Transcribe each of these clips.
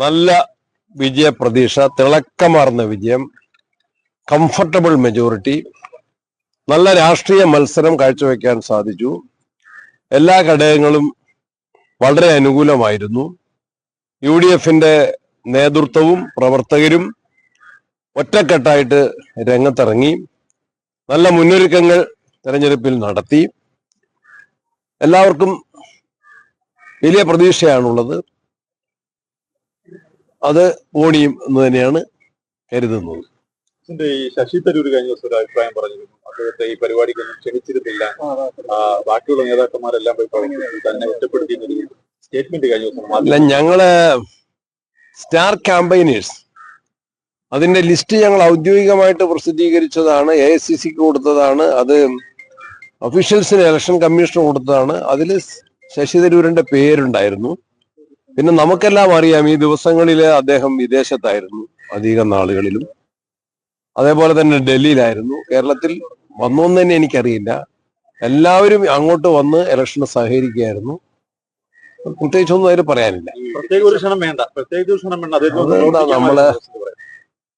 നല്ല വിജയ പ്രതീക്ഷ തിളക്കമാർന്ന വിജയം കംഫർട്ടബിൾ മെജോറിറ്റി നല്ല രാഷ്ട്രീയ മത്സരം കാഴ്ചവെക്കാൻ സാധിച്ചു. എല്ലാ ഘടകങ്ങളും വളരെ അനുകൂലമായിരുന്നു. യു ഡി എഫിന്റെ നേതൃത്വവും പ്രവർത്തകരും ഒറ്റക്കെട്ടായിട്ട് രംഗത്തിറങ്ങി. നല്ല മുന്നൊരുക്കങ്ങൾ തെരഞ്ഞെടുപ്പിൽ നടത്തി. എല്ലാവർക്കും വലിയ പ്രതീക്ഷയാണുള്ളത്. അത് ഓണിയും എന്ന് തന്നെയാണ് കരുതുന്നത്. ഈ ശശി തരൂർ കഴിഞ്ഞ ദിവസം ഒരു അഭിപ്രായം പറഞ്ഞിരുന്നു. അദ്ദേഹത്തെ ഈ പരിപാടിക്കൊന്നും ക്ഷണിച്ചിരുന്നില്ല. ബാക്കിയുള്ള നേതാക്കന്മാരെല്ലാം പോയി പറഞ്ഞു തന്നെ ഒറ്റപ്പെടുത്തി സ്റ്റേറ്റ്മെന്റ് കഴിഞ്ഞ ദിവസം അല്ല ഞങ്ങൾ സ്റ്റാർ ക്യാമ്പയിനേഴ്സ്. അതിന്റെ ലിസ്റ്റ് ഞങ്ങൾ ഔദ്യോഗികമായിട്ട് പ്രസിദ്ധീകരിച്ചതാണ് എ ഐ സി സിക്ക് കൊടുത്തതാണ് അത് ഒഫീഷ്യൽസിന് ഇലക്ഷൻ കമ്മീഷൻ കൊടുത്തതാണ്. അതിൽ ശശി തരൂരിന്റെ പേരുണ്ടായിരുന്നു. പിന്നെ നമുക്കെല്ലാം അറിയാം ഈ ദിവസങ്ങളിൽ അദ്ദേഹം വിദേശത്തായിരുന്നു അധികം നാളുകളിലും. അതേപോലെ തന്നെ ഡൽഹിയിലായിരുന്നു. കേരളത്തിൽ വന്നു എന്ന് തന്നെ എനിക്കറിയില്ല. എല്ലാവരും അങ്ങോട്ട് വന്ന് ഇലക്ഷന് സഹകരിക്കുകയായിരുന്നു. പ്രത്യേകിച്ച് ഒന്നും അതിൽ പറയാനില്ല നമ്മൾ.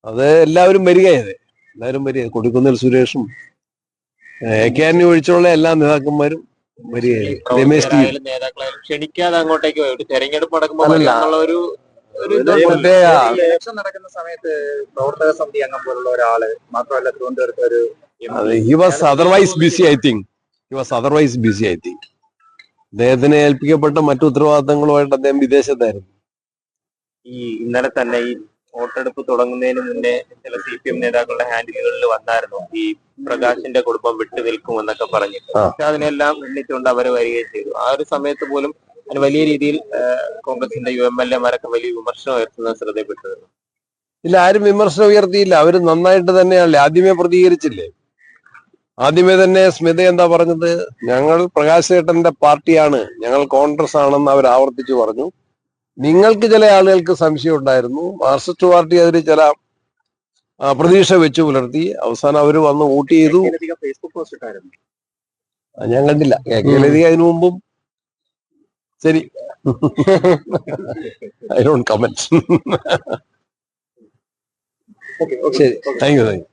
അത് എല്ലാവരും വരികയത് എല്ലാവരും വരിക. കൊടിക്കുന്നിൽ സുരേഷും എ കെ ആന്റണി ഒഴിച്ചുള്ള എല്ലാ നേതാക്കന്മാരും വരികയായി രമേശ് ടി നേതാക്കളായാലും ക്ഷണിക്കാതെ അങ്ങോട്ടേക്ക് പോയി. ഒരു തെരഞ്ഞെടുപ്പ് നടക്കുമ്പോൾ ഒരു ഒരു ഒരു ഇലക്ഷൻ നടക്കുന്ന സമയത്ത് പ്രവർത്തക സമിതി അംഗം പോലുള്ള ഒരാൾ മാത്രമല്ല തിരുവനന്തപുരത്ത് ഒരു he was otherwise busy I think he was otherwise busy I think അദ്ദേഹത്തിന് ഏൽപ്പിക്കപ്പെട്ട മറ്റു ഉത്തരവാദിത്തങ്ങളുമായിട്ട് അദ്ദേഹം വിദേശത്തായിരുന്നു. ഈ ഇന്നലെ തന്നെ ഈ വോട്ടെടുപ്പ് തുടങ്ങുന്നതിന് മുന്നേ ചില സി പി എം നേതാക്കളുടെ ഹാൻഡിലുകളിൽ വന്നായിരുന്നു. ഈ പ്രകാശിന്റെ കുടുംബം വിട്ടു നിൽക്കുമെന്നൊക്കെ പറഞ്ഞു പക്ഷെ അതിനെല്ലാം എണ്ണിച്ചുകൊണ്ട് അവരെ വരികയും ചെയ്തു. ആ ഒരു സമയത്ത് പോലും അതിന് വലിയ രീതിയിൽ കോൺഗ്രസിന്റെ യു എം എൽ എമാരൊക്കെ വലിയ വിമർശനം ഉയർത്തുന്നത് ശ്രദ്ധയിൽപ്പെട്ടത് ഇല്ല ആരും വിമർശനം ഉയർത്തിയില്ല. അവർ നന്നായിട്ട് തന്നെയാണല്ലേ? ആദ്യമേ പ്രതികരിച്ചില്ലേ? ആദ്യമേ തന്നെ സ്മിത എന്താ പറഞ്ഞത്? ഞങ്ങൾ പ്രകാശ് ഏട്ടന്റെ പാർട്ടിയാണ്. ഞങ്ങൾ കോൺഗ്രസ് ആണെന്ന് അവർ ആവർത്തിച്ചു പറഞ്ഞു. നിങ്ങൾക്ക് ചില ആളുകൾക്ക് സംശയം ഉണ്ടായിരുന്നു. മാർക്സിസ്റ്റ് പാർട്ടി അതിൽ ചില പ്രതീക്ഷ വെച്ചു പുലർത്തി. അവസാനം അവർ വന്ന് വോട്ട് ചെയ്തു. ഞാൻ കണ്ടില്ല. കെ കെ അതിനു മുമ്പും ശരി. I don't comment okay okay ശരി. Thank you thank you